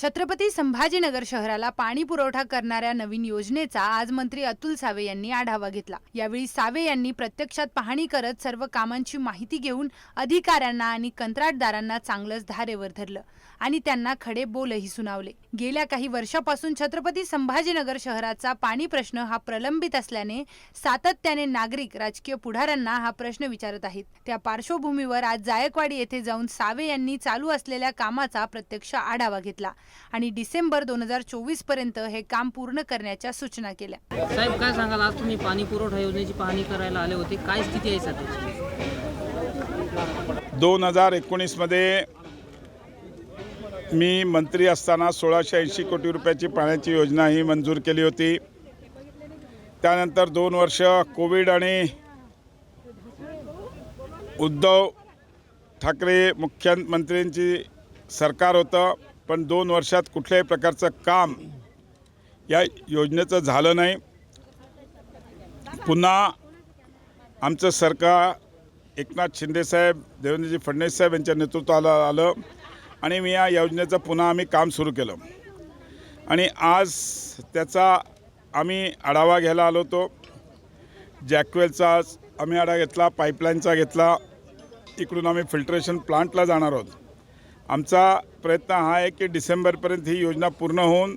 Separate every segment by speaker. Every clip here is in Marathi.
Speaker 1: छत्रपती संभाजीनगर शहराला पाणी पुरवठा करणाऱ्या नवीन योजनेचा आज मंत्री अतुल सावे यांनी आढावा घेतला. यावेळी सावे यांनी प्रत्यक्षात पाहणी करत सर्व कामांची माहिती घेऊन अधिकाऱ्यांना आणि कंत्राटदारांना चांगलंच धारेवर धरलं आणि त्यांना खडे बोलही सुनावले. गेल्या काही वर्षापासून छत्रपती संभाजीनगर शहराचा पाणी प्रश्न हा प्रलंबित असल्याने सातत्याने नागरिक राजकीय पुढाऱ्यांना हा प्रश्न विचारत आहेत. त्या पार्श्वभूमीवर आज जायकवाडी येथे जाऊन सावे यांनी चालू असलेल्या कामाचा प्रत्यक्ष आढावा घेतला. आणि डिसेंबर दोन हजार चोवीसपर्यंत हे काम पूर्ण करण्याच्या सूचना केल्या.
Speaker 2: साहेब काय सांगाल? आज तुम्ही पाणी पुरवठा योजनेची पाहणी करायला आले होते. काय स्थिती आहे सध्याची?
Speaker 3: दोन हजार एकोणीसमध्ये मी मंत्री असताना सोळाशे ऐंशी कोटी रुपयाची पाण्याची योजना ही मंजूर केली होती. त्यानंतर दोन वर्ष कोविड आणि उद्धव ठाकरे मुख्यमंत्र्यांची सरकार होतं. पण दोन वर्षात कुठल्याही प्रकारचं काम या योजनेचं झालं नाही. पुन्हा आमचं सरकार एकनाथ शिंदेसाहेब देवेंद्रजी फडणवीस साहेब यांच्या नेतृत्वाला आलं आणि मी या योजनेचं पुन्हा आम्ही काम सुरू केलं. आणि आज त्याचा आम्ही आढावा घ्यायला आलो होतो. जॅकवेलचा आज आम्ही आढावा घेतला पाईपलाईनचा घेतला. इकडून आम्ही फिल्ट्रेशन प्लांटला जाणार आहोत. आमचा प्रयत्न हा आहे की डिसेंबरपर्यंत ही योजना पूर्ण होऊन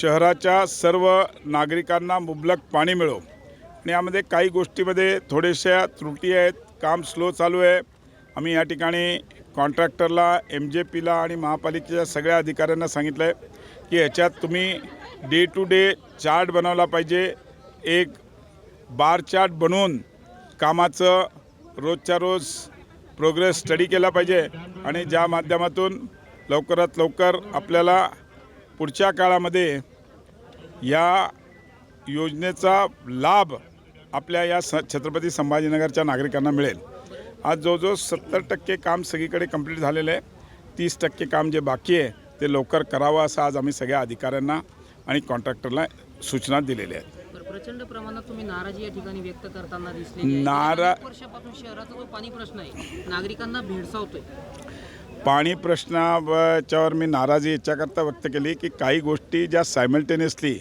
Speaker 3: शहराच्या सर्व नागरिकांना मुबलक पाणी मिळो. आणि यामध्ये काही गोष्टीमध्ये थोड्याशा त्रुटी आहेत काम स्लो चालू आहे. आम्ही या ठिकाणी कॉन्ट्रॅक्टरला एम जे पीला आणि महापालिकेच्या सगळ्या अधिकाऱ्यांना सांगितलं आहे की याच्यात तुम्ही डे टू डे चार्ट बनवला पाहिजे. एक बार चार्ट बनवून कामाचं रोजच्या रोज प्रोग्रेस स्टडी केला पाहिजे. आणि ज्या माध्यमातून लवकरात लवकर आपल्याला पुढच्या काळामध्ये या योजनेचा लाभ आपल्या या स छत्रपती संभाजीनगरच्या नागरिकांना मिळेल. आज जवळजवळ सत्तर टक्के काम सगळीकडे कंप्लीट झालेलं आहे. तीस टक्के काम जे बाकी आहे ते लवकर करावं असं आज आम्ही सगळ्या अधिकाऱ्यांना आणि कॉन्ट्रॅक्टरला सूचना दिलेल्या आहेत.
Speaker 2: प्रचंड प्रमाणात तुम्ही नाराजी या ठिकाणी व्यक्त करताना दिसले
Speaker 3: नारा-
Speaker 2: वर्षापासून शहराचा जो पाणी प्रश्न आहे नागरिकांना भेडसावतोय.
Speaker 3: पाणी प्रश्नाच्यावर मी नाराजी याच्याकरता व्यक्त केली की काही गोष्टी ज्या सायमल्टेनियसली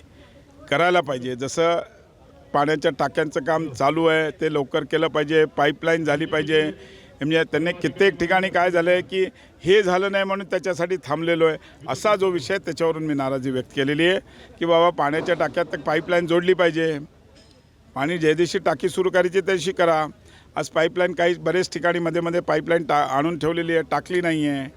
Speaker 3: करायला पाहिजे. जसं पाण्याच्या टाक्यांचं काम चालू आहे ते लवकर केलं पाहिजे पाईपलाईन झाली पाहिजे म्हणजे त्यांनी कित्येक ठिकाणी काय झालं आहे की हे झालं नाही म्हणून त्याच्यासाठी थांबलेलो आहे. असा जो विषय त्याच्यावरून मी नाराजी व्यक्त केलेली आहे की बाबा पाण्याच्या टाक्यात तर पाईपलाईन जोडली पाहिजे. पाणी ज्या दिवशी टाकी सुरू करायची त्या दिवशी करा. आज पाईपलाईन काही बरेच ठिकाणी मध्ये मध्ये पाईपलाईन टा आणून ठेवलेली आहे टाकली नाही आहे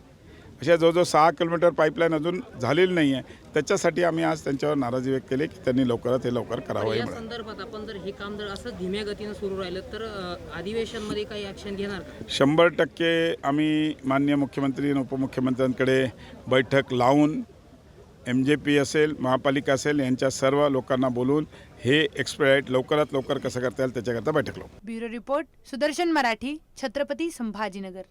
Speaker 3: अशा जवळजवळ सहा किलोमीटर पाईपलाईन अजून झालेली नाही आहे त्याच्यासाठी आम्ही आज त्यांच्यावर नाराजी व्यक्त केली की त्यांनी लवकरात हे लवकर करावं हे
Speaker 2: या संदर्भात आपण जर हे काम जर असं धीम्या गतीनं सुरू राहिलं तर अ, अधिवेशनमध्ये काही ऍक्शन घेणार का?
Speaker 3: शंभर टक्के आम्ही माननीय मुख्यमंत्री आणि उपमुख्यमंत्र्यांकडे बैठक लावून एम जे पी असेल महापालिका असेल यांच्या सर्व लोकांना बोलून हे एक्सपेडाईट लवकरात लवकर कसं करता येईल त्याच्याकरता बैठक लावू.
Speaker 1: Bureau report Sudarshan Marathi Chhatrapati Sambhajinagar.